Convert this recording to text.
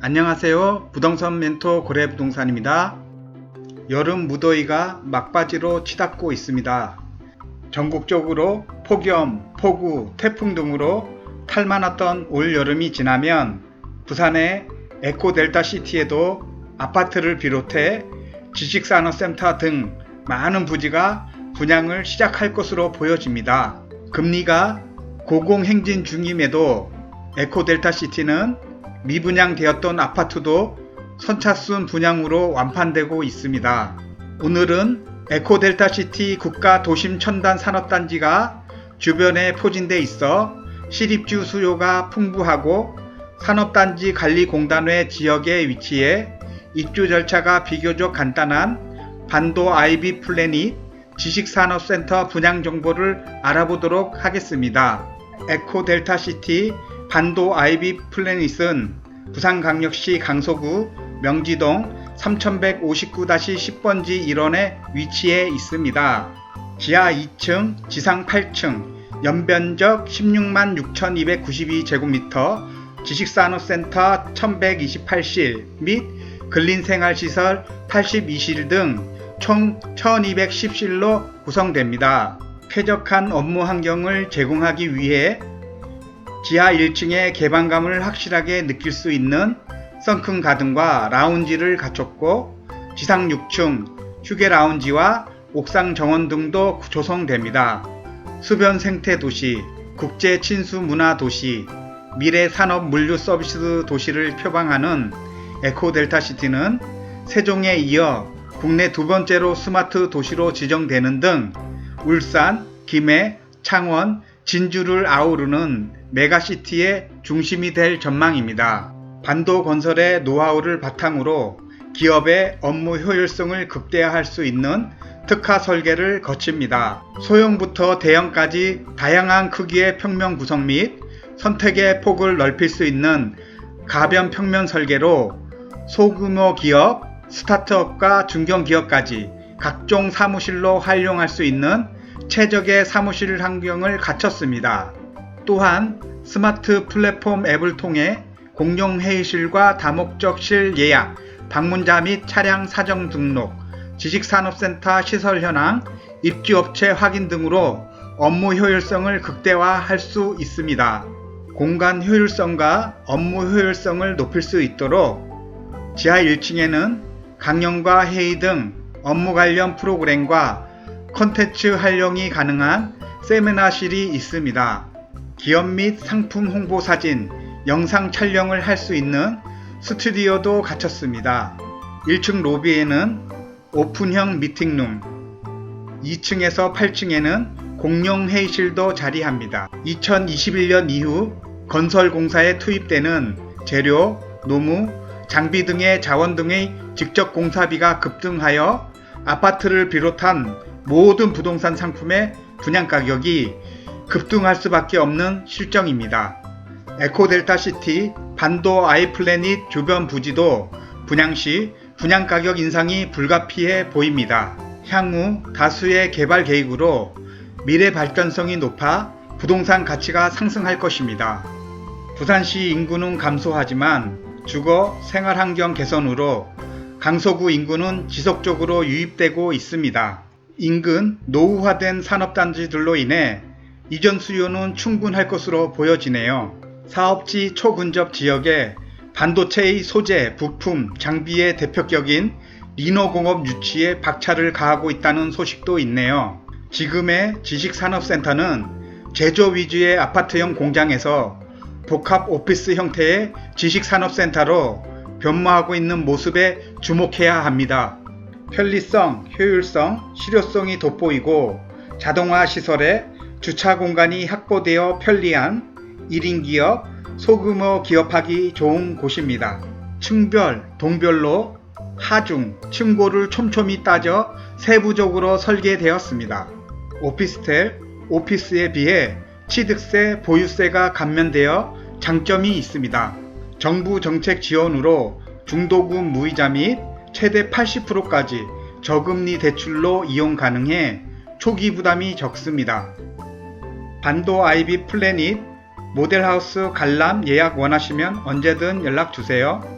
안녕하세요. 부동산 멘토 고래부동산입니다. 여름 무더위가 막바지로 치닫고 있습니다. 전국적으로 폭염, 폭우, 태풍 등으로 탈 많았던 올 여름이 지나면 부산의 에코델타 시티에도 아파트를 비롯해 지식산업센터 등 많은 부지가 분양을 시작할 것으로 보여집니다. 금리가 고공행진 중임에도 에코델타 시티는 미분양되었던 아파트도 선착순 분양으로 완판되고 있습니다. 오늘은 에코델타 시티 국가 도심 첨단 산업단지가 주변에 포진돼 있어 시립주 수요가 풍부하고 산업단지 관리공단회 지역에 위치해 입주 절차가 비교적 간단한 반도 아이비 플래닛 지식산업센터 분양 정보를 알아보도록 하겠습니다. 에코델타 시티 반도 아이비 플래닛은 부산광역시 강서구 명지동 3159-10번지 1원에 위치해 있습니다. 지하 2층, 지상 8층, 연변적 16만 6292제곱미터, 지식산업센터 1128실 및 근린생활시설 82실 등 총 1210실로 구성됩니다. 쾌적한 업무 환경을 제공하기 위해 지하 1층의 개방감을 확실하게 느낄 수 있는 선큰 가든과 라운지를 갖췄고 지상 6층 휴게 라운지와 옥상 정원 등도 조성됩니다. 수변 생태 도시, 국제 친수 문화 도시, 미래 산업 물류 서비스 도시를 표방하는 에코 델타 시티는 세종에 이어 국내 두 번째로 스마트 도시로 지정되는 등 울산, 김해, 창원, 진주를 아우르는 메가시티의 중심이 될 전망입니다. 반도 건설의 노하우를 바탕으로 기업의 업무 효율성을 극대화할 수 있는 특화 설계를 거칩니다. 소형부터 대형까지 다양한 크기의 평면 구성 및 선택의 폭을 넓힐 수 있는 가변 평면 설계로 소규모 기업, 스타트업과 중견 기업까지 각종 사무실로 활용할 수 있는 최적의 사무실 환경을 갖췄습니다. 또한 스마트 플랫폼 앱을 통해 공용 회의실과 다목적실 예약, 방문자 및 차량 사정 등록, 지식산업센터 시설 현황, 입주업체 확인 등으로 업무 효율성을 극대화할 수 있습니다. 공간 효율성과 업무 효율성을 높일 수 있도록 지하 1층에는 강연과 회의 등 업무 관련 프로그램과 컨텐츠 활용이 가능한 세미나실이 있습니다. 기업 및 상품 홍보 사진, 영상 촬영을 할 수 있는 스튜디오도 갖췄습니다. 1층 로비에는 오픈형 미팅룸, 2층에서 8층에는 공용 회의실도 자리합니다. 2021년 이후 건설 공사에 투입되는 재료, 노무, 장비 등의 자원 등의 직접 공사비가 급등하여 아파트를 비롯한 모든 부동산 상품의 분양 가격이 급등할 수밖에 없는 실정입니다. 에코델타 시티 반도 아이플래닛 주변 부지도 분양 시 분양 가격 인상이 불가피해 보입니다. 향후 다수의 개발 계획으로 미래 발전성이 높아 부동산 가치가 상승할 것입니다. 부산시 인구는 감소하지만 주거 생활 환경 개선으로 강서구 인구는 지속적으로 유입되고 있습니다. 인근 노후화된 산업단지들로 인해 이전 수요는 충분할 것으로 보여지네요. 사업지 초근접 지역에 반도체의 소재, 부품, 장비의 대표격인 리노공업 유치에 박차를 가하고 있다는 소식도 있네요. 지금의 지식산업센터는 제조 위주의 아파트형 공장에서 복합 오피스 형태의 지식산업센터로 변모하고 있는 모습에 주목해야 합니다. 편리성, 효율성, 실효성이 돋보이고 자동화 시설에 주차 공간이 확보되어 편리한 1인 기업, 소규모 기업하기 좋은 곳입니다. 층별, 동별로 하중, 층고를 촘촘히 따져 세부적으로 설계되었습니다. 오피스텔, 오피스에 비해 취득세, 보유세가 감면되어 장점이 있습니다. 정부 정책 지원으로 중도금 무이자 및 최대 80%까지 저금리 대출로 이용 가능해 초기 부담이 적습니다. 반도 아이비 플래닛 모델하우스 관람 예약 원하시면 언제든 연락 주세요.